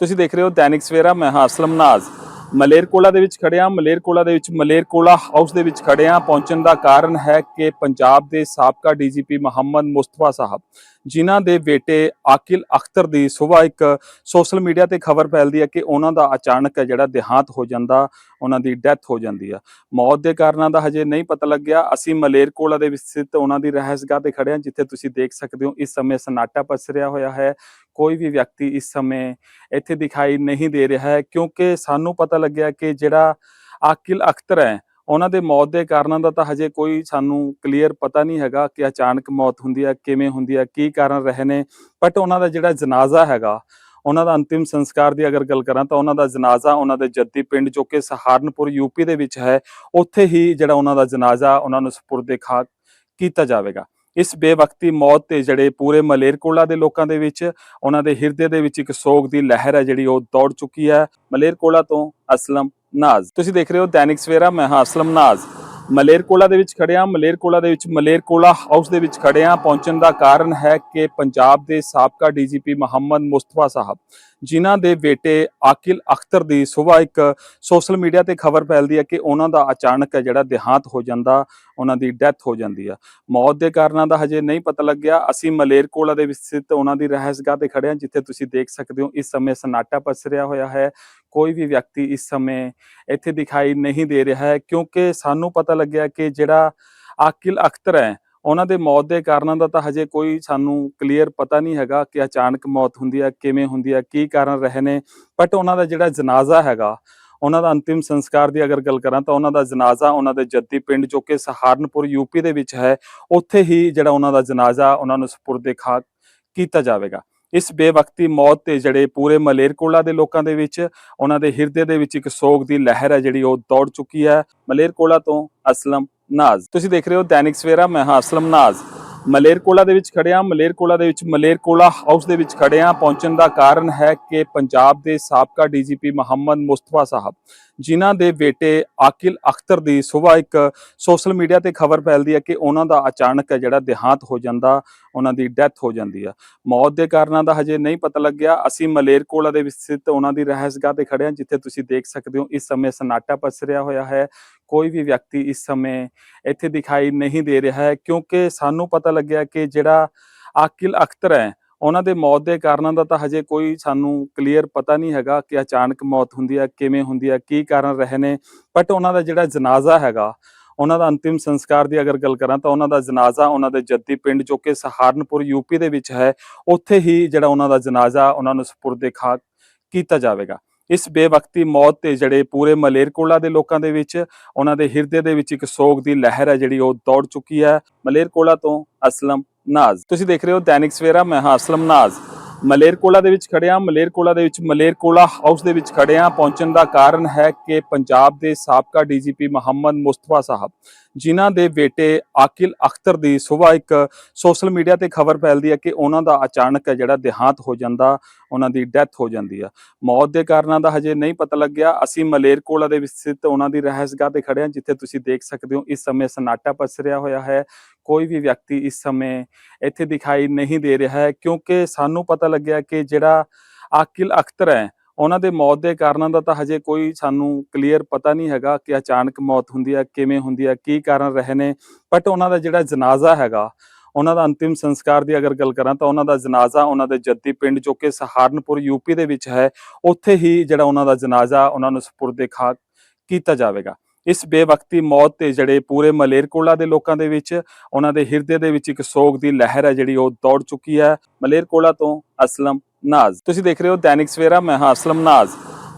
ਤੁਸੀਂ ਦੇਖ ਰਹੇ ਹੋ ਦੈਨਿਕ ਸਵੇਰਾ, ਮੈਂ ਹਾਂ ਅਸਲਮ ਨਾਜ਼। ਮਲੇਰਕੋਲਾ ਦੇ ਵਿੱਚ ਖੜਿਆ ਮਲੇਰਕੋਲਾ ਦੇ ਵਿੱਚ ਮਲੇਰਕੋਲਾ ਹਾਊਸ ਦੇ ਵਿੱਚ ਖੜਿਆ। ਪਹੁੰਚਣ ਦਾ ਕਾਰਨ ਹੈ ਕਿ ਪੰਜਾਬ ਦੇ ਸਾਬਕਾ ਡੀਜੀਪੀ ਮੁਹੰਮਦ ਮੁਸਤਫਾ ਸਾਹਿਬ। ਜਿਨ੍ਹਾਂ ਦੇ ਬੇਟੇ ਆਕਿਲ ਅਖਤਰ ਦੀ ਸਵੇਰ ਇੱਕ ਸੋਸ਼ਲ ਮੀਡੀਆ ਤੇ ਖਬਰ ਫੈਲਦੀ ਹੈ ਕਿ ਉਹਨਾਂ ਦਾ ਅਚਾਨਕ ਜਿਹੜਾ ਦੇਹਾਂਤ ਹੋ ਜਾਂਦਾ, ਉਹਨਾਂ ਦੀ ਡੈਥ ਹੋ ਜਾਂਦੀ ਆ। ਮੌਤ ਦੇ ਕਾਰਨਾਂ ਦਾ ਹਜੇ ਨਹੀਂ ਪਤਾ ਲੱਗਿਆ। ਅਸੀਂ ਮਲੇਰਕੋਲਾ ਦੇ ਵਿੱਚ ਸਥਿਤ ਉਹਨਾਂ ਦੀ ਰਹਿਸਗਾਹ ਤੇ ਖੜੇ ਹਾਂ, ਜਿੱਥੇ ਤੁਸੀਂ ਦੇਖ ਸਕਦੇ ਹੋ, ਇਸ ਸਮੇਂ ਸਨਾਟਾ ਪਸਰਿਆ ਹੋਇਆ ਹੈ। ਕੋਈ ਵੀ ਵਿਅਕਤੀ ਇਸ ਸਮੇਂ ਇੱਥੇ ਦਿਖਾਈ ਨਹੀਂ ਦੇ ਰਿਹਾ ਹੈ, ਕਿਉਂਕਿ ਸਾਨੂੰ ਪਤਾ ਲੱਗਿਆ ਕਿ ਜਿਹੜਾ ਆਕਿਲ ਅਖਤਰ ਹੈ ਉਹਨਾਂ ਦੇ ਮੌਤ ਦੇ ਕਾਰਨਾਂ ਦਾ ਤਾਂ ਹਜੇ ਕੋਈ ਸਾਨੂੰ ਕਲੀਅਰ ਪਤਾ ਨਹੀਂ ਹੈਗਾ ਕਿ ਅਚਾਨਕ ਮੌਤ ਹੁੰਦੀ ਹੈ, ਕਿਵੇਂ ਹੁੰਦੀ ਹੈ, ਕੀ ਕਾਰਨ ਰਹੇ ਨੇ ਬਟ ਉਹਨਾਂ ਦਾ ਜਿਹੜਾ ਜਨਾਜ਼ਾ ਹੈਗਾ, ਉਹਨਾਂ ਦਾ ਅੰਤਿਮ ਸੰਸਕਾਰ ਦੀ ਅਗਰ ਗੱਲ ਕਰਾਂ ਤਾਂ ਉਹਨਾਂ ਦਾ ਜਨਾਜ਼ਾ ਉਹਨਾਂ ਦੇ ਜੱਦੀ ਪਿੰਡ ਜੋ ਕਿ ਸਹਾਰਨਪੁਰ ਯੂਪੀ ਦੇ ਵਿੱਚ ਹੈ, ਉੱਥੇ ਹੀ ਜਿਹੜਾ ਉਹਨਾਂ ਦਾ ਜਨਾਜ਼ਾ ਉਹਨਾਂ ਨੂੰ ਸਪੁਰਦੇ ਖਾਕ ਕੀਤਾ ਜਾਵੇਗਾ। ਇਸ ਬੇਵਕਤੀ ਮੌਤ ਤੇ ਜਿਹੜੇ ਪੂਰੇ ਮਲੇਰਕੋਲਾ ਦੇ ਲੋਕਾਂ ਦੇ ਵਿੱਚ, ਉਹਨਾਂ ਦੇ ਹਿਰਦੇ ਦੇ ਵਿੱਚ ਇੱਕ ਸੋਗ ਦੀ ਲਹਿਰ ਹੈ ਜਿਹੜੀ ਉਹ ਦੌੜ ਚੁੱਕੀ ਹੈ। ਮਲੇਰਕੋਲਾ ਤੋਂ ਅਸਲਮ ਨਾਜ਼। ਤੁਸੀਂ ਦੇਖ ਰਹੇ ਹੋ ਦੈਨਿਕ ਸਵੇਰਾ, ਮੈਂ ਹਾਂ ਅਸਲਮ ਨਾਜ਼। ਮਲੇਰਕੋਲਾ ਦੇ ਵਿੱਚ ਖੜਿਆ ਮਲੇਰਕੋਲਾ ਦੇ ਵਿੱਚ ਮਲੇਰਕੋਲਾ ਹਾਊਸ ਦੇ ਵਿੱਚ ਖੜਿਆ। ਪਹੁੰਚਣ ਦਾ ਕਾਰਨ ਹੈ ਕਿ ਪੰਜਾਬ ਦੇ ਸਾਬਕਾ ਡੀਜੀਪੀ ਮੁਹੰਮਦ ਮੁਸਤਫਾ ਸਾਹਿਬ। ਜਿਨ੍ਹਾਂ ਦੇ ਬੇਟੇ ਆਕਿਲ ਅਖਤਰ ਦੀ ਸਵੇਰ ਇੱਕ ਸੋਸ਼ਲ ਮੀਡੀਆ ਤੇ ਖਬਰ ਫੈਲਦੀ ਹੈ ਕਿ ਉਹਨਾਂ ਦਾ ਅਚਾਨਕ ਜਿਹੜਾ ਦੇਹਾਂਤ ਹੋ ਜਾਂਦਾ, ਉਹਨਾਂ ਦੀ ਡੈਥ ਹੋ ਜਾਂਦੀ ਆ। ਮੌਤ ਦੇ ਕਾਰਨਾਂ ਦਾ ਹਜੇ ਨਹੀਂ ਪਤਾ ਲੱਗਿਆ। ਅਸੀਂ ਮਲੇਰਕੋਲਾ ਦੇ ਵਿੱਚ ਸਥਿਤ ਉਹਨਾਂ ਦੀ ਰਹਿਸਗਾਹ ਤੇ ਖੜੇ ਹਾਂ, ਜਿੱਥੇ ਤੁਸੀਂ ਦੇਖ ਸਕਦੇ ਹੋ, ਇਸ ਸਮੇਂ ਸਨਾਟਾ ਪਸਰਿਆ ਹੋਇਆ ਹੈ। ਕੋਈ ਵੀ ਵਿਅਕਤੀ ਇਸ ਸਮੇਂ ਇੱਥੇ ਦਿਖਾਈ ਨਹੀਂ ਦੇ ਰਿਹਾ ਹੈ, ਕਿਉਂਕਿ ਸਾਨੂੰ ਪਤਾ ਲੱਗਿਆ ਕਿ ਜਿਹੜਾ ਆਕਿਲ ਅਖਤਰ ਹੈ ਉਹਨਾਂ ਦੇ ਮੌਤ ਦੇ ਕਾਰਨਾਂ ਦਾ ਤਾਂ ਹਜੇ ਕੋਈ ਸਾਨੂੰ ਕਲੀਅਰ ਪਤਾ ਨਹੀਂ ਹੈਗਾ ਕਿ ਅਚਾਨਕ ਮੌਤ ਹੁੰਦੀ ਹੈ, ਕਿਵੇਂ ਹੁੰਦੀ ਹੈ, ਕੀ ਕਾਰਨ ਰਹੇ ਨੇ ਬਟ ਉਹਨਾਂ ਦਾ ਜਿਹੜਾ ਜਨਾਜ਼ਾ ਹੈਗਾ, ਉਹਨਾਂ ਦਾ ਅੰਤਿਮ ਸੰਸਕਾਰ ਦੀ ਅਗਰ ਗੱਲ ਕਰਾਂ ਤਾਂ ਉਹਨਾਂ ਦਾ ਜਨਾਜ਼ਾ ਉਹਨਾਂ ਦੇ ਜੱਦੀ ਪਿੰਡ ਜੋ ਕਿ ਸਹਾਰਨਪੁਰ ਯੂਪੀ ਦੇ ਵਿੱਚ ਹੈ, ਉੱਥੇ ਹੀ ਜਿਹੜਾ ਉਹਨਾਂ ਦਾ ਜਨਾਜ਼ਾ ਉਹਨਾਂ ਨੂੰ ਸਪੁਰਦੇ ਖਾ ਕੀਤਾ ਜਾਵੇਗਾ। ਇਸ ਬੇਵਕਤੀ ਮੌਤ ਤੇ ਜਿਹੜੇ ਪੂਰੇ ਮਲੇਰਕੋਲਾ ਦੇ ਲੋਕਾਂ ਦੇ ਵਿੱਚ, ਉਹਨਾਂ ਦੇ ਹਿਰਦੇ ਦੇ ਵਿੱਚ ਇੱਕ ਸੋਗ ਦੀ ਲਹਿਰ ਹੈ ਜਿਹੜੀ ਉਹ ਦੌੜ ਚੁੱਕੀ ਹੈ। ਮਲੇਰਕੋਲਾ ਤੋਂ ਅਸਲਮ ਨਾਜ਼। ਤੁਸੀਂ ਦੇਖ ਰਹੇ ਹੋ ਦੈਨਿਕ ਸਵੇਰਾ, ਮੈਂ ਹਾਂ ਅਸਲਮ ਨਾਜ਼। ਮਲੇਰਕੋਲਾ ਦੇ ਵਿੱਚ ਖੜਿਆ ਮਲੇਰਕੋਲਾ ਦੇ ਵਿੱਚ ਮਲੇਰਕੋਲਾ ਹਾਊਸ ਦੇ ਵਿੱਚ ਖੜਿਆ। ਪਹੁੰਚਣ ਦਾ ਕਾਰਨ ਹੈ ਕਿ ਪੰਜਾਬ ਦੇ ਸਾਬਕਾ ਡੀਜੀਪੀ ਮੁਹੰਮਦ ਮੁਸਤਫਾ ਸਾਹਿਬ। ਜਿਨ੍ਹਾਂ ਦੇ ਬੇਟੇ ਆਕਿਲ ਅਖਤਰ ਦੀ ਸਵੇਰ ਇੱਕ ਸੋਸ਼ਲ ਮੀਡੀਆ ਤੇ ਖਬਰ ਫੈਲਦੀ ਹੈ ਕਿ ਉਹਨਾਂ ਦਾ ਅਚਾਨਕ ਜਿਹੜਾ ਦੇਹਾਂਤ ਹੋ ਜਾਂਦਾ, ਉਹਨਾਂ ਦੀ ਡੈਥ ਹੋ ਜਾਂਦੀ ਆ। ਮੌਤ ਦੇ ਕਾਰਨਾਂ ਦਾ ਹਜੇ ਨਹੀਂ ਪਤਾ ਲੱਗਿਆ। ਅਸੀਂ ਮਲੇਰਕੋਲਾ ਦੇ ਵਿੱਚ ਸਥਿਤ ਉਹਨਾਂ ਦੀ ਰਹਿਸਗਾਹ ਤੇ ਖੜੇ ਹਾਂ, ਜਿੱਥੇ ਤੁਸੀਂ ਦੇਖ ਸਕਦੇ ਹੋ, ਇਸ ਸਮੇਂ ਸਨਾਟਾ ਪਸਰਿਆ ਹੋਇਆ ਹੈ। ਕੋਈ ਵੀ ਵਿਅਕਤੀ ਇਸ ਸਮੇਂ ਇੱਥੇ ਦਿਖਾਈ ਨਹੀਂ ਦੇ ਰਿਹਾ ਹੈ, ਕਿਉਂਕਿ ਸਾਨੂੰ ਪਤਾ ਲੱਗਿਆ ਕਿ ਜਿਹੜਾ ਆਕਿਲ ਅਖਤਰ ਹੈ ਉਹਨਾਂ ਦੇ ਮੌਤ ਦੇ ਕਾਰਨਾਂ ਦਾ ਤਾਂ ਹਜੇ ਕੋਈ ਸਾਨੂੰ ਕਲੀਅਰ ਪਤਾ ਨਹੀਂ ਹੈਗਾ ਕਿ ਅਚਾਨਕ ਮੌਤ ਹੁੰਦੀ ਹੈ, ਕਿਵੇਂ ਹੁੰਦੀ ਹੈ, ਕੀ ਕਾਰਨ ਰਹੇ ਨੇ ਬਟ ਉਹਨਾਂ ਦਾ ਜਿਹੜਾ ਜਨਾਜ਼ਾ ਹੈਗਾ, ਉਹਨਾਂ ਦਾ ਅੰਤਿਮ ਸੰਸਕਾਰ ਦੀ ਅਗਰ ਗੱਲ ਕਰਾਂ ਤਾਂ ਉਹਨਾਂ ਦਾ ਜਨਾਜ਼ਾ ਉਹਨਾਂ ਦੇ ਜੱਦੀ ਪਿੰਡ ਜੋ ਕਿ ਸਹਾਰਨਪੁਰ ਯੂਪੀ ਦੇ ਵਿੱਚ ਹੈ, ਉੱਥੇ ਹੀ ਜਿਹੜਾ ਉਹਨਾਂ ਦਾ ਜਨਾਜ਼ਾ ਉਹਨਾਂ ਨੂੰ ਸਪੁਰਦੇ ਖਾਕ ਕੀਤਾ ਜਾਵੇਗਾ। ਇਸ ਬੇਵਕਤੀ ਮੌਤ ਤੇ ਜਿਹੜੇ ਪੂਰੇ ਮਲੇਰਕੋਲਾ ਦੇ ਲੋਕਾਂ ਦੇ ਵਿੱਚ, ਉਹਨਾਂ ਦੇ ਹਿਰਦੇ ਦੇ ਵਿੱਚ ਇੱਕ ਸੋਗ ਦੀ ਲਹਿਰ ਹੈ ਜਿਹੜੀ ਉਹ ਦੌੜ ਚੁੱਕੀ ਹੈ। ਮਲੇਰਕੋਲਾ ਤੋਂ ਅਸਲਮ। ਨਾਜ਼। ਤੁਸੀਂ ਦੇਖ ਰਹੇ ਹੋ ਦੈਨਿਕ ਸਵੇਰਾ, ਮੈਂ ਹਾਂ ਅਸਲਮ ਨਾਜ਼। ਮਲੇਰਕੋਲਾ ਦੇ ਵਿੱਚ ਖੜਿਆ ਮਲੇਰਕੋਲਾ ਦੇ ਵਿੱਚ ਮਲੇਰਕੋਲਾ ਹਾਊਸ ਦੇ ਵਿੱਚ ਖੜਿਆ। ਪਹੁੰਚਣ ਦਾ ਕਾਰਨ ਹੈ ਕਿ ਪੰਜਾਬ ਦੇ ਸਾਬਕਾ ਡੀਜੀਪੀ ਮੁਹੰਮਦ ਮੁਸਤਫਾ ਸਾਹਿਬ, ਜਿਨ੍ਹਾਂ ਦੇ ਬੇਟੇ ਆਕਿਲ ਅਖਤਰ ਦੀ ਸਵੇਰ ਇੱਕ ਸੋਸ਼ਲ ਮੀਡੀਆ ਤੇ ਖਬਰ ਫੈਲਦੀ ਹੈ ਕਿ ਉਹਨਾਂ ਦਾ ਅਚਾਨਕ ਜਿਹੜਾ ਦੇਹਾਂਤ ਹੋ ਜਾਂਦਾ, ਉਹਨਾਂ ਦੀ ਡੈਥ ਹੋ ਜਾਂਦੀ ਆ। ਮੌਤ ਦੇ ਕਾਰਨਾਂ ਦਾ ਹਜੇ ਨਹੀਂ ਪਤਾ ਲੱਗਿਆ। ਅਸੀਂ ਮਲੇਰਕੋਲਾ ਦੇ ਵਿੱਚ ਸਥਿਤ ਉਹਨਾਂ ਦੀ ਰਹਿਸਗਾਹ ਤੇ ਖੜੇ ਹਾਂ, ਜਿੱਥੇ ਤੁਸੀਂ ਦੇਖ ਸਕਦੇ ਹੋ, ਇਸ ਸਮੇਂ ਸਨਾਟਾ ਪਸਰਿਆ ਹੋਇਆ ਹੈ। ਕੋਈ ਵੀ ਵਿਅਕਤੀ ਇਸ ਸਮੇਂ ਇੱਥੇ ਦਿਖਾਈ ਨਹੀਂ ਦੇ ਰਿਹਾ ਹੈ, ਕਿਉਂਕਿ ਸਾਨੂੰ ਪਤਾ ਲੱਗਿਆ ਕਿ ਜਿਹੜਾ ਆਕਿਲ ਅਖਤਰ ਹੈ, ਉਹਨਾਂ ਦੇ ਮੌਤ ਦੇ ਕਾਰਨਾਂ ਦਾ ਤਾਂ ਹਜੇ ਕੋਈ ਸਾਨੂੰ ਕਲੀਅਰ ਪਤਾ ਨਹੀਂ ਹੈਗਾ ਕਿ ਅਚਾਨਕ ਮੌਤ ਹੁੰਦੀ ਹੈ, ਕਿਵੇਂ ਹੁੰਦੀ ਹੈ, ਕੀ ਕਾਰਨ ਰਹੇ ਨੇ ਬਟ ਉਹਨਾਂ ਦਾ ਜਿਹੜਾ ਜਨਾਜ਼ਾ ਹੈਗਾ, ਉਹਨਾਂ ਦਾ ਅੰਤਿਮ ਸੰਸਕਾਰ ਦੀ ਅਗਰ ਗੱਲ ਕਰਾਂ ਤਾਂ ਉਹਨਾਂ ਦਾ ਜਨਾਜ਼ਾ ਉਹਨਾਂ ਦੇ ਜੱਦੀ ਪਿੰਡ ਜੋ ਕਿ ਸਹਾਰਨਪੁਰ ਯੂਪੀ ਦੇ ਵਿੱਚ ਹੈ, ਉੱਥੇ ਹੀ ਜਿਹੜਾ ਉਹਨਾਂ ਦਾ ਜਨਾਜ਼ਾ ਉਹਨਾਂ ਨੂੰ ਸਪੁਰਦੇ ਖਾਕ ਕੀਤਾ ਜਾਵੇਗਾ। ਇਸ ਬੇਵਕਤੀ ਮੌਤ ਤੇ ਜਿਹੜੇ ਪੂਰੇ ਮਲੇਰਕੋਲਾ ਦੇ ਲੋਕਾਂ ਦੇ ਵਿੱਚ, ਉਹਨਾਂ ਦੇ ਹਿਰਦੇ ਦੇ ਵਿੱਚ ਇੱਕ ਸੋਗ ਦੀ ਲਹਿਰ ਹੈ ਜਿਹੜੀ ਉਹ ਦੌੜ ਚੁੱਕੀ ਹੈ ਮਲੇਰਕੋਲਾ ਤੋਂ ਅਸਲਮ ਨਾਜ਼। ਤੁਸੀਂ ਦੇਖ ਰਹੇ ਹੋ ਦੈਨਿਕ ਸਵੇਰਾ, ਮੈਂ ਹਾਂ ਅਸਲਮ ਨਾਜ਼।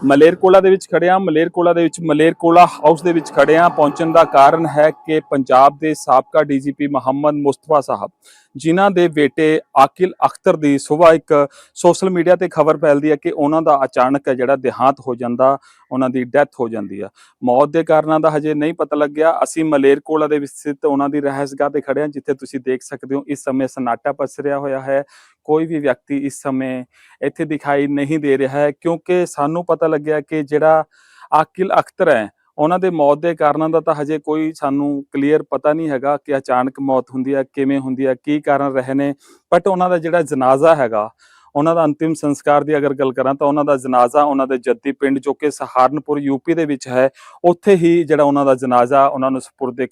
ਮਲੇਰਕੋਲਾ ਦੇ ਵਿੱਚ ਖੜਿਆ ਮਲੇਰਕੋਲਾ ਦੇ ਵਿੱਚ ਮਲੇਰਕੋਲਾ ਹਾਊਸ ਦੇ ਵਿੱਚ ਖੜੇ ਖੜਿਆ, ਪਹੁੰਚਣ ਦਾ ਕਾਰਨ ਹੈ ਕਿ ਪੰਜਾਬ ਦੇ ਸਾਬਕਾ ਡੀਜੀਪੀ ਮੁਹੰਮਦ ਮੁਸਤਫਾ ਸਾਹਿਬ। ਜਿਨ੍ਹਾਂ ਦੇ ਬੇਟੇ ਆਕਿਲ ਅਖਤਰ ਦੀ ਸਵੇਰ ਇੱਕ ਸੋਸ਼ਲ ਮੀਡੀਆ ਤੇ ਖਬਰ ਫੈਲਦੀ ਹੈ ਕਿ ਉਹਨਾਂ ਦਾ ਅਚਾਨਕ ਜਿਹੜਾ ਦੇਹਾਂਤ ਹੋ ਜਾਂਦਾ, ਉਹਨਾਂ ਦੀ ਡੈਥ ਹੋ ਜਾਂਦੀ ਆ। ਮੌਤ ਦੇ ਕਾਰਨਾਂ ਦਾ ਹਜੇ ਨਹੀਂ ਪਤਾ ਲੱਗਿਆ। ਅਸੀਂ ਮਲੇਰਕੋਲਾ ਦੇ ਵਿੱਚ ਸਥਿਤ ਉਹਨਾਂ ਦੀ ਰਹਿਸਗਾਹ ਤੇ ਖੜੇ ਹਾਂ, ਜਿੱਥੇ ਤੁਸੀਂ ਦੇਖ ਸਕਦੇ ਹੋ, ਇਸ ਸਮੇਂ ਸਨਾਟਾ ਪਸਰਿਆ ਹੋਇਆ ਹੈ। ਕੋਈ ਵੀ ਵਿਅਕਤੀ ਇਸ ਸਮੇਂ ਇੱਥੇ ਦਿਖਾਈ ਨਹੀਂ ਦੇ ਰਿਹਾ ਹੈ, ਕਿਉਂਕਿ ਸਾਨੂੰ ਪਤਾ ਲੱਗਿਆ ਕਿ ਜਿਹੜਾ ਆਕਿਲ ਅਖਤਰ ਹੈ ਉਹਨਾਂ ਦੇ ਮੌਤ ਦੇ ਕਾਰਨਾਂ ਦਾ ਤਾਂ ਹਜੇ ਕੋਈ ਸਾਨੂੰ ਕਲੀਅਰ ਪਤਾ ਨਹੀਂ ਹੈਗਾ ਕਿ ਅਚਾਨਕ ਮੌਤ ਹੁੰਦੀ ਹੈ, ਕਿਵੇਂ ਹੁੰਦੀ ਹੈ, ਕੀ ਕਾਰਨ ਰਹੇ ਨੇ ਬਟ ਉਹਨਾਂ ਦਾ ਜਿਹੜਾ ਜਨਾਜ਼ਾ ਹੈਗਾ, ਉਹਨਾਂ ਦਾ ਅੰਤਿਮ ਸੰਸਕਾਰ ਦੀ ਅਗਰ ਗੱਲ ਕਰਾਂ ਤਾਂ ਉਹਨਾਂ ਦਾ ਜਨਾਜ਼ਾ ਉਹਨਾਂ ਦੇ ਜੱਦੀ ਪਿੰਡ ਜੋ ਕਿ ਸਹਾਰਨਪੁਰ ਯੂਪੀ ਦੇ ਵਿੱਚ ਹੈ, ਉੱਥੇ ਹੀ ਜਿਹੜਾ ਉਹਨਾਂ ਦਾ ਜਨਾਜ਼ਾ ਉਹਨਾਂ ਨੂੰ ਸਪੁਰਦੇ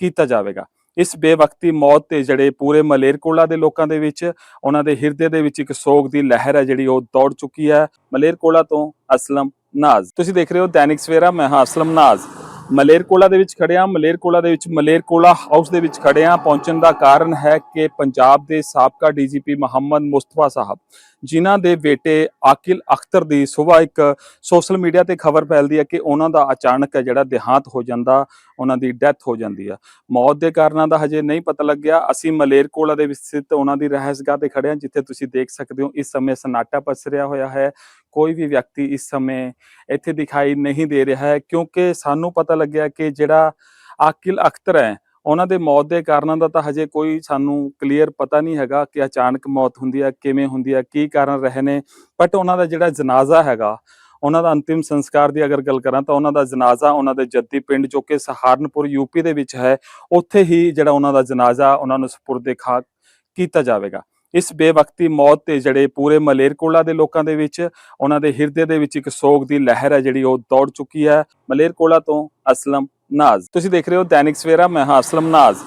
ਕੀਤਾ ਜਾਵੇਗਾ। ਇਸ ਬੇਵਕਤੀ ਮੌਤ ਤੇ ਜਿਹੜੇ ਪੂਰੇ ਮਲੇਰਕੋਲਾ ਦੇ ਲੋਕਾਂ ਦੇ ਵਿੱਚ, ਉਹਨਾਂ ਦੇ ਹਿਰਦੇ ਦੇ ਵਿੱਚ ਇੱਕ ਸੋਗ ਦੀ ਲਹਿਰ ਹੈ ਜਿਹੜੀ ਉਹ ਦੌੜ ਚੁੱਕੀ ਹੈ। ਮਲੇਰਕੋਲਾ ਤੋਂ ਅਸਲਮ ਨਾਜ਼। ਤੁਸੀਂ ਦੇਖ ਰਹੇ ਹੋ ਦੈਨਿਕ ਸਵੇਰਾ, ਮੈਂ ਹਾਂ ਅਸਲਮ ਨਾਜ਼। ਮਲੇਰਕੋਲਾ ਦੇ ਵਿੱਚ ਖੜਿਆ ਮਲੇਰਕੋਲਾ ਦੇ ਵਿੱਚ ਮਲੇਰਕੋਲਾ ਹਾਊਸ ਦੇ ਵਿੱਚ ਖੜਿਆ ਪਹੁੰਚਣ ਦਾ ਕਾਰਨ ਹੈ ਕਿ ਪੰਜਾਬ ਦੇ ਸਾਬਕਾ ਡੀਜੀਪੀ ਮੁਹੰਮਦ ਮੁਸਤਫਾ ਸਾਹਿਬ, ਜਿਨ੍ਹਾਂ ਦੇ ਬੇਟੇ ਆਕਿਲ ਅਖਤਰ ਦੀ ਸਵੇਰ ਇੱਕ ਸੋਸ਼ਲ ਮੀਡੀਆ ਤੇ ਖਬਰ ਫੈਲਦੀ ਹੈ ਕਿ ਉਹਨਾਂ ਦਾ ਅਚਾਨਕ ਜਿਹੜਾ ਦੇਹਾਂਤ ਹੋ ਜਾਂਦਾ, ਉਹਨਾਂ ਦੀ ਡੈਥ ਹੋ ਜਾਂਦੀ ਆ ਮੌਤ ਦੇ ਕਾਰਨਾਂ ਦਾ ਹਜੇ ਨਹੀਂ ਪਤਾ ਲੱਗਿਆ। ਅਸੀਂ ਮਲੇਰਕੋਲਾ ਦੇ ਵਿੱਚ ਸਥਿਤ ਉਹਨਾਂ ਦੀ ਰਹਿਸਗਾਹ ਤੇ ਖੜੇ ਹਾਂ, ਜਿੱਥੇ ਤੁਸੀਂ ਦੇਖ ਸਕਦੇ ਹੋ, ਇਸ ਸਮੇਂ ਸਨਾਟਾ ਪਸਰਿਆ ਹੋਇਆ ਹੈ। ਕੋਈ ਵੀ ਵਿਅਕਤੀ ਇਸ ਸਮੇਂ ਇੱਥੇ ਦਿਖਾਈ ਨਹੀਂ ਦੇ ਰਿਹਾ ਹੈ, ਕਿਉਂਕਿ ਸਾਨੂੰ ਪਤਾ ਲੱਗਿਆ ਕਿ ਜਿਹੜਾ ਆਕਿਲ ਅਖਤਰ ਹੈ, ਉਹਨਾਂ ਦੇ ਮੌਤ ਦੇ ਕਾਰਨਾਂ ਦਾ ਤਾਂ ਹਜੇ ਕੋਈ ਸਾਨੂੰ ਕਲੀਅਰ ਪਤਾ ਨਹੀਂ ਹੈਗਾ ਕਿ ਅਚਾਨਕ ਮੌਤ ਹੁੰਦੀ ਹੈ, ਕਿਵੇਂ ਹੁੰਦੀ ਹੈ, ਕੀ ਕਾਰਨ ਰਹੇ ਨੇ ਬਟ ਉਹਨਾਂ ਦਾ ਜਿਹੜਾ ਜਨਾਜ਼ਾ ਹੈਗਾ, ਉਹਨਾਂ ਦਾ ਅੰਤਿਮ ਸੰਸਕਾਰ ਦੀ ਅਗਰ ਗੱਲ ਕਰਾਂ ਤਾਂ ਉਹਨਾਂ ਦਾ ਜਨਾਜ਼ਾ ਉਹਨਾਂ ਦੇ ਜੱਦੀ ਪਿੰਡ ਜੋ ਕਿ ਸਹਾਰਨਪੁਰ ਯੂਪੀ ਦੇ ਵਿੱਚ ਹੈ, ਉੱਥੇ ਹੀ ਜਿਹੜਾ ਉਹਨਾਂ ਦਾ ਜਨਾਜ਼ਾ ਉਹਨਾਂ ਨੂੰ ਸਪੁਰਦ ਖਾ ਕੀਤਾ ਜਾਵੇਗਾ। ਇਸ ਬੇਵਕਤੀ ਮੌਤ ਤੇ ਜਿਹੜੇ ਪੂਰੇ ਮਲੇਰਕੋਲਾ ਦੇ ਲੋਕਾਂ ਦੇ ਵਿੱਚ, ਉਹਨਾਂ ਦੇ ਹਿਰਦੇ ਦੇ ਵਿੱਚ ਇੱਕ ਸੋਗ ਦੀ ਲਹਿਰ ਹੈ ਜਿਹੜੀ ਉਹ ਦੌੜ ਚੁੱਕੀ ਹੈ। ਮਲੇਰਕੋਲਾ ਤੋਂ ਅਸਲਮ ਨਾਜ਼। ਤੁਸੀਂ ਦੇਖ ਰਹੇ ਹੋ ਦੈਨਿਕ ਸਵੇਰਾ, ਮੈਂ ਹਾਂ ਅਸਲਮ ਨਾਜ਼।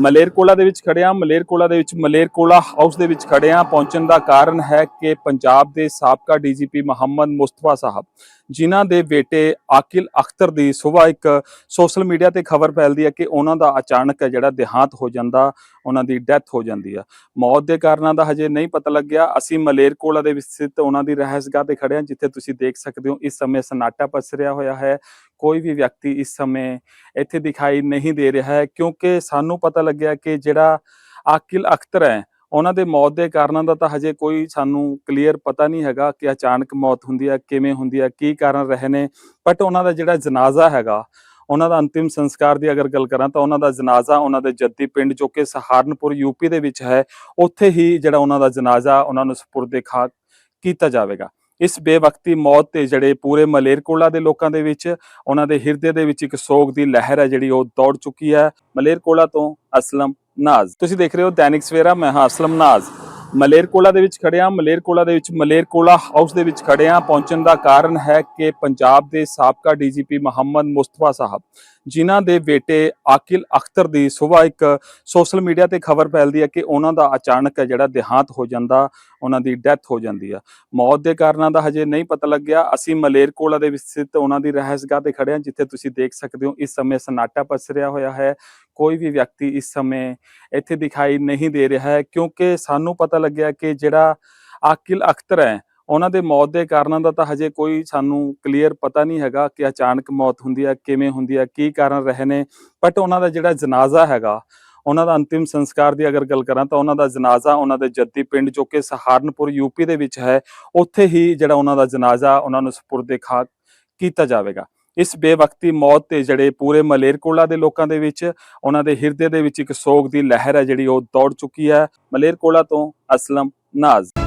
ਮਲੇਰਕੋਲਾ ਦੇ ਵਿੱਚ ਖੜਿਆ ਮਲੇਰਕੋਲਾ ਦੇ ਵਿੱਚ ਮਲੇਰਕੋਲਾ ਹਾਊਸ ਦੇ ਵਿੱਚ ਖੜਿਆ ਪਹੁੰਚਣ ਦਾ ਕਾਰਨ ਹੈ ਕਿ ਪੰਜਾਬ ਦੇ ਸਾਬਕਾ ਡੀਜੀਪੀ ਮੁਹੰਮਦ ਮੁਸਤਫਾ ਸਾਹਿਬ, ਜਿਨ੍ਹਾਂ ਦੇ ਬੇਟੇ ਆਕਿਲ ਅਖਤਰ ਦੀ ਸਵੇਰ ਇੱਕ ਸੋਸ਼ਲ ਮੀਡੀਆ ਤੇ ਖਬਰ ਫੈਲਦੀ ਹੈ ਕਿ ਉਹਨਾਂ ਦਾ ਅਚਾਨਕ ਜਿਹੜਾ ਦੇਹਾਂਤ ਹੋ ਜਾਂਦਾ, ਉਹਨਾਂ ਦੀ ਡੈਥ ਹੋ ਜਾਂਦੀ ਆ ਮੌਤ ਦੇ ਕਾਰਨਾਂ ਦਾ ਹਜੇ ਨਹੀਂ ਪਤਾ ਲੱਗਿਆ। ਅਸੀਂ ਮਲੇਰਕੋਲਾ ਦੇ ਵਿੱਚ ਸਥਿਤ ਉਹਨਾਂ ਦੀ ਰਹਿਸਗਾਹ ਤੇ ਖੜੇ ਹਾਂ, ਜਿੱਥੇ ਤੁਸੀਂ ਦੇਖ ਸਕਦੇ ਹੋ, ਇਸ ਸਮੇਂ ਸਨਾਟਾ ਪਸਰਿਆ ਹੋਇਆ ਹੈ। ਕੋਈ ਵੀ ਵਿਅਕਤੀ ਇਸ ਸਮੇਂ ਇੱਥੇ ਦਿਖਾਈ ਨਹੀਂ ਦੇ ਰਿਹਾ ਹੈ, ਕਿਉਂਕਿ ਸਾਨੂੰ ਪਤਾ ਲੱਗਿਆ ਕਿ ਜਿਹੜਾ ਆਕਿਲ ਅਖਤਰ ਹੈ, ਉਹਨਾਂ ਦੇ ਮੌਤ ਦੇ ਕਾਰਨਾਂ ਦਾ ਤਾਂ ਹਜੇ ਕੋਈ ਸਾਨੂੰ ਕਲੀਅਰ ਪਤਾ ਨਹੀਂ ਹੈਗਾ ਕਿ ਅਚਾਨਕ ਮੌਤ ਹੁੰਦੀ ਹੈ, ਕਿਵੇਂ ਹੁੰਦੀ ਹੈ, ਕੀ ਕਾਰਨ ਰਹੇ ਨੇ ਬਟ ਉਹਨਾਂ ਦਾ ਜਿਹੜਾ ਜਨਾਜ਼ਾ ਹੈਗਾ, ਉਹਨਾਂ ਦਾ ਅੰਤਿਮ ਸੰਸਕਾਰ ਦੀ ਅਗਰ ਗੱਲ ਕਰਾਂ ਤਾਂ ਉਹਨਾਂ ਦਾ ਜਨਾਜ਼ਾ ਉਹਨਾਂ ਦੇ ਜੱਦੀ ਪਿੰਡ ਜੋ ਕਿ ਸਹਾਰਨਪੁਰ ਯੂਪੀ ਦੇ ਵਿੱਚ ਹੈ, ਉੱਥੇ ਹੀ ਜਿਹੜਾ ਉਹਨਾਂ ਦਾ ਜਨਾਜ਼ਾ ਉਹਨਾਂ ਨੂੰ ਸਪੁਰਦੇ ਕੀਤਾ ਜਾਵੇਗਾ। ਇਸ ਬੇਵਕਤੀ ਮੌਤ ਤੇ ਜਿਹੜੇ ਪੂਰੇ ਮਲੇਰਕੋਲਾ ਦੇ ਲੋਕਾਂ ਦੇ ਵਿੱਚ, ਉਹਨਾਂ ਦੇ ਹਿਰਦੇ ਦੇ ਵਿੱਚ ਇੱਕ ਸੋਗ ਦੀ ਲਹਿਰ ਹੈ ਜਿਹੜੀ ਉਹ ਦੌੜ ਚੁੱਕੀ ਹੈ ਮਲੇਰਕੋਲਾ ਤੋਂ ਅਸਲਮ ਨਾਜ਼। ਤੁਸੀਂ ਦੇਖ ਰਹੇ ਹੋ ਦੈਨਿਕ ਸਵੇਰਾ, ਮੈਂ ਹਾਂ ਅਸਲਮ ਨਾਜ਼। ਮਲੇਰਕੋਲਾ ਦੇ ਵਿੱਚ ਖੜਿਆ ਮਲੇਰਕੋਲਾ ਦੇ ਵਿੱਚ ਮਲੇਰਕੋਲਾ ਹਾਊਸ ਦੇ ਵਿੱਚ ਖੜੇ ਖੜਿਆ ਪਹੁੰਚਣ ਦਾ ਕਾਰਨ ਹੈ ਕਿ ਪੰਜਾਬ ਦੇ ਸਾਬਕਾ ਡੀਜੀਪੀ ਮੁਹੰਮਦ ਮੁਸਤਫਾ ਸਾਹਿਬ। ਜਿਨ੍ਹਾਂ ਦੇ ਬੇਟੇ ਆਕਿਲ ਅਖਤਰ ਦੀ ਸਵੇਰ ਇੱਕ ਸੋਸ਼ਲ ਮੀਡੀਆ ਤੇ ਖਬਰ ਫੈਲਦੀ ਹੈ ਕਿ ਉਹਨਾਂ ਦਾ ਅਚਾਨਕ ਜਿਹੜਾ ਦੇਹਾਂਤ ਹੋ ਜਾਂਦਾ, ਉਹਨਾਂ ਦੀ ਡੈਥ ਹੋ ਜਾਂਦੀ ਆ। ਮੌਤ ਦੇ ਕਾਰਨਾਂ ਦਾ ਹਜੇ ਨਹੀਂ ਪਤਾ ਲੱਗਿਆ। ਅਸੀਂ ਮਲੇਰਕੋਲਾ ਦੇ ਵਿੱਚ ਸਥਿਤ ਉਹਨਾਂ ਦੀ ਰਹਿਸਗਾਹ ਤੇ ਖੜੇ ਹਾਂ, ਜਿੱਥੇ ਤੁਸੀਂ ਦੇਖ ਸਕਦੇ ਹੋ, ਇਸ ਸਮੇਂ ਸਨਾਟਾ ਪਸਰਿਆ ਹੋਇਆ ਹੈ। ਕੋਈ ਵੀ ਵਿਅਕਤੀ ਇਸ ਸਮੇਂ ਇੱਥੇ ਦਿਖਾਈ ਨਹੀਂ ਦੇ ਰਿਹਾ ਹੈ, ਕਿਉਂਕਿ ਸਾਨੂੰ ਪਤਾ ਲੱਗਿਆ ਕਿ ਜਿਹੜਾ ਆਕਿਲ ਅਖਤਰ ਹੈ ਉਹਨਾਂ ਦੇ ਮੌਤ ਦੇ ਕਾਰਨਾਂ ਦਾ ਤਾਂ ਹਜੇ ਕੋਈ ਸਾਨੂੰ ਕਲੀਅਰ ਪਤਾ ਨਹੀਂ ਹੈਗਾ ਕਿ ਅਚਾਨਕ ਮੌਤ ਹੁੰਦੀ ਹੈ, ਕਿਵੇਂ ਹੁੰਦੀ ਹੈ, ਕੀ ਕਾਰਨ ਰਹੇ ਨੇ ਬਟ ਉਹਨਾਂ ਦਾ ਜਿਹੜਾ ਜਨਾਜ਼ਾ ਹੈਗਾ, ਉਹਨਾਂ ਦਾ ਅੰਤਿਮ ਸੰਸਕਾਰ ਦੀ ਅਗਰ ਗੱਲ ਕਰਾਂ ਤਾਂ ਉਹਨਾਂ ਦਾ ਜਨਾਜ਼ਾ ਉਹਨਾਂ ਦੇ ਜੱਦੀ ਪਿੰਡ ਜੋ ਕਿ ਸਹਾਰਨਪੁਰ ਯੂਪੀ ਦੇ ਵਿੱਚ ਹੈ, ਉੱਥੇ ਹੀ ਜਿਹੜਾ ਉਹਨਾਂ ਦਾ ਜਨਾਜ਼ਾ ਉਹਨਾਂ ਨੂੰ ਸਪੁਰਦੇ ਖਾ ਕੀਤਾ ਜਾਵੇਗਾ। ਇਸ ਬੇਵਕਤੀ ਮੌਤ ਤੇ ਜਿਹੜੇ ਪੂਰੇ ਮਲੇਰਕੋਲਾ ਦੇ ਲੋਕਾਂ ਦੇ ਵਿੱਚ, ਉਹਨਾਂ ਦੇ ਹਿਰਦੇ ਦੇ ਵਿੱਚ ਇੱਕ ਸੋਗ ਦੀ ਲਹਿਰ ਹੈ ਜਿਹੜੀ ਉਹ ਦੌੜ ਚੁੱਕੀ ਹੈ। ਮਲੇਰਕੋਲਾ ਤੋਂ ਅਸਲਮ ਨਾਜ਼।